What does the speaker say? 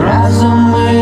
разом ми.